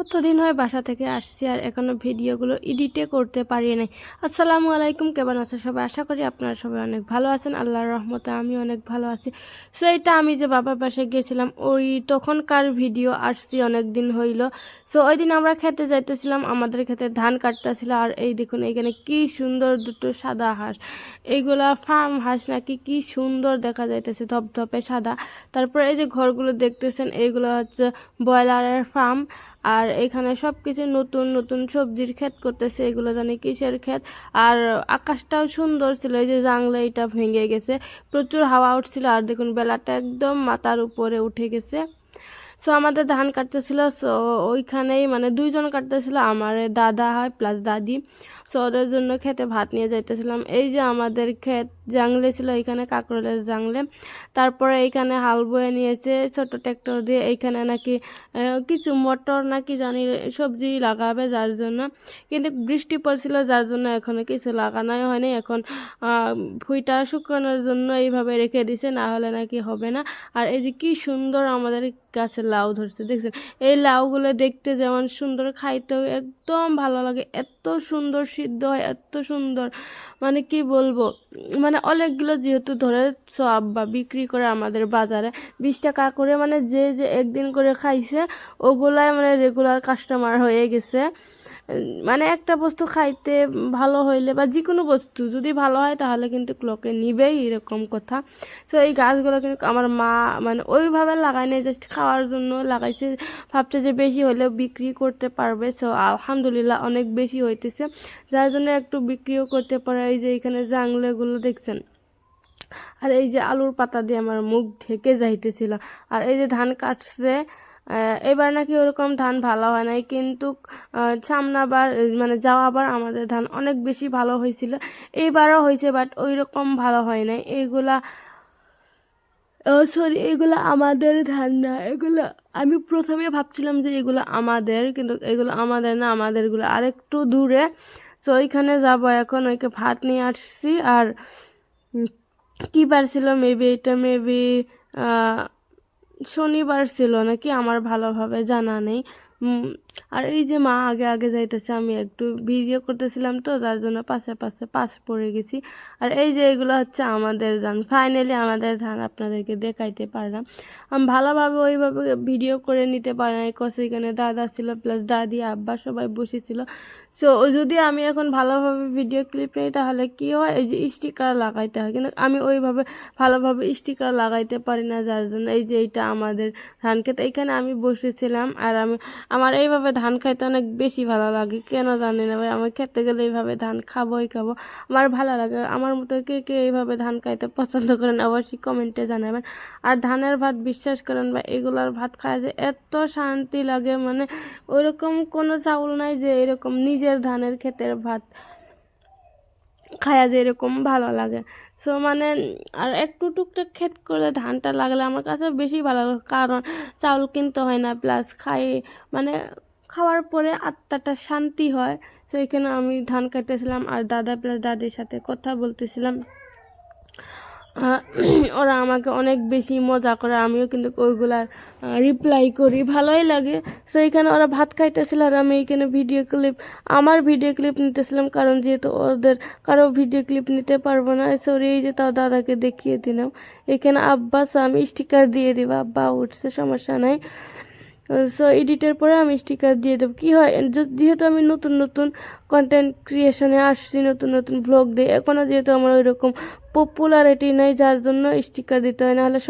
কতদিন হয় বাসা থেকে আসছি আর এখনও ভিডিওগুলো এডিটে করতে পারি নাই। আসসালামু আলাইকুম, কেমন আছে সবাই? আশা করি আপনারা সবাই অনেক ভালো আছেন। আল্লাহর রহমতে আমি অনেক ভালো আছি। সো এটা আমি যে বাবার বাসায় গেছিলাম, ওই তখনকার ভিডিও আসছি অনেক দিন হইল। সো ওই দিন আমরা খেতে যাইতেছিলাম, আমাদের খেতে ধান কাটতেছিল আর এই দেখুন এখানে কি সুন্দর দুটো সাদা হাঁস। এইগুলা ফার্ম হাঁস নাকি কি সুন্দর দেখা যাইতেছে, ধপধপে সাদা। তারপরে এই যে ঘরগুলো দেখতেছেন, এইগুলো হচ্ছে ব্রয়লারের ফার্ম। আর এখানে সব কিছু নতুন নতুন সবজির ক্ষেত করতেছে, এগুলো জানি কিসের ক্ষেত। আর আকাশটাও সুন্দর ছিল, এই যে জাংলা এটা ভেঙে গেছে, প্রচুর হাওয়া উঠছিল, আর দেখুন বেলাটা একদম মাথার উপরে উঠে গেছে। সো আমাদের ধান কাটতেছিল সো ওইখানেই মানে দুইজন কাটতেছিল, আমার দাদা হয় প্লাস দাদি। সো ওদের জন্য খেতে ভাত নিয়ে যাইতেছিলাম। এই যে আমাদের ক্ষেত জাংলে ছিল, এখানে কাকরলের জাংলে তারপরে এইখানে হাল বয়ে নিয়েছে ছোট ট্র্যাক্টর দিয়ে। এইখানে নাকি কিছু মটর নাকি জানি সবজি লাগাবে যার জন্য। কিন্তু বৃষ্টি পড়ছিল, যার জন্য এখনও কিছু লাগানোই হয়নি। এখন ভুঁইটা শুকানোর জন্য এইভাবে রেখে দিছে, না হলে নাকি হবে না। আর এই যে কি সুন্দর আমাদের গাছে লাউ ধরছে, দেখছেন? এই লাউগুলো দেখতে যেমন সুন্দর, খাইতেও একদম ভালো লাগে। এত সুন্দর, সিদ্ধ হয়, এত সুন্দর। মানে কি বলব? মানে অনেকগুলো যেহেতু ধরে সব বা বিক্রি করে আমাদের বাজারে বিশ টাকা করে মানে যে যে একদিন করে খাইছে, ওগুলাই মানে রেগুলার কাস্টমার হয়ে গেছে। মানে একটা বস্তু খাইতে ভালো হইলে বা যে কোনো বস্তু যদি ভালো হয় তাহলে কিন্তু লোকে নিবেই এরকম কথা। তো এই গাছগুলো কিন্তু আমার মা মানে ওইভাবে লাগাই নাই জাস্ট খাওয়ার জন্য লাগাইছে। ভাবছে যে বেশি হলেও বিক্রি করতে পারবে। সো আলহামদুলিল্লাহ অনেক বেশি হইতেছে। যার জন্য একটু বিক্রিও করতে পারে। এই যে এখানে জাংলেগুলো দেখছেন? আর এই যে আলুর পাতা দিয়ে আমার মুখ ঢেকে যাইতেছিল। আর এই যে ধান কাটছে এবার নাকি ওরকম ধান ভালো হয় নাই, কিন্তু সামনাবার মানে যাওয়াবার আমাদের ধান অনেক বেশি ভালো হয়েছিল। এইবারও হয়েছে বাট ওই রকম ভালো হয় নাই। এইগুলা সরি এগুলো আমাদের ধান না। এগুলো, আমি প্রথমে ভাবছিলাম যে এগুলো আমাদের, কিন্তু এগুলো আমাদের না, আমাদেরগুলো আরেকটু দূরে। তো ওইখানে যাব এখন, ওইকে ভাত নিয়ে আসছি। আর কি বার ছিল? মেবি এটা মেবি শনিবার ছিল নাকি? আমার ভালোভাবে জানা নেই। আর এই যে মা আগে আগে যাইতেছে, আমি একটু ভিডিও করতেছিলাম তো, যার জন্য পাশে পাশে পাশ পড়ে গেছি। আর এই যে এগুলো হচ্ছে আমাদের ধান ফাইনালি আমাদের ধান আপনাদেরকে দেখাইতে পারলাম। আমি, ভালোভাবে ওইভাবে ভিডিও করে নিতে পারি না এখানে দাদা ছিল প্লাস দাদি, আব্বা সবাই বসেছিল। সো যদি আমি এখন ভালোভাবে ভিডিও ক্লিপ নিই, তাহলে কি হয়? এই যে স্টিকার লাগাইতে হয়। কিন্তু আমি ওইভাবে ভালোভাবে স্টিকার লাগাইতে পারি না, যার জন্য এই যে এইটা আমাদের ধান খেতে এইখানে আমি বসেছিলাম, আর আমি আমার এইভাবে ধান খাইতে অনেক বেশি ভালো লাগে। কেন জানি না ভাই? আমার খেতে গেলে এইভাবে ধান খাবোই খাব। আমার ভালো লাগে। আমার মতো কে কে এইভাবে ধান খাইতে পছন্দ করেন অবশ্যই কমেন্টে জানাবেন। আর ধানের ভাত বিশ্বাস করেন বা এগুলার ভাত খায় যে এত শান্তি লাগে। মানে ওইরকম কোনো চাউল নাই যে এরকম নিজের ধানের ক্ষেতের ভাত। খায়া যে এরকম ভালো লাগে। সো মানে আর একটু টুকটাক ক্ষেত করলে ধানটা লাগলে আমার কাছে বেশি ভালো লাগে। কারণ চাউল কিনতে হয় না প্লাস খাই মানে খাওয়ার পরে আত্মাটা শান্তি হয়। সো এখানে আমি ধান কাটেছিলাম আর দাদা প্লাস দাদির সাথে কথা বলতেছিলাম। ওরা আমাকে অনেক বেশি মজা করে, আমিও কিন্তু ওইগুলার রিপ্লাই করি, ভালোই লাগে। তো এখানে ওরা ভাত খাইতেছিল আর আমি এখানে ভিডিও ক্লিপ আমার ভিডিও ক্লিপ নিতেছিলাম কারণ যেহেতু ওদের কারও ভিডিও ক্লিপ নিতে পারব না সরি এই যে তাও দাদাকে দেখিয়ে দিলাম। এখানে আব্বাস আমি স্টিকার দিয়ে দিব, আব্বা উঠছে, সমস্যা নাই। সো এডিটের পরে আমি স্টিকার দিয়ে দেবো। কী হয় যেহেতু আমি নতুন নতুন কন্টেন্ট ক্রিয়েশনে আসছি, নতুন নতুন ভ্লগ দিই এখনও যেহেতু আমার ওই রকম পপুলারিটি নেই যার জন্য স্টিকার দিতে হয় নাহলে সম-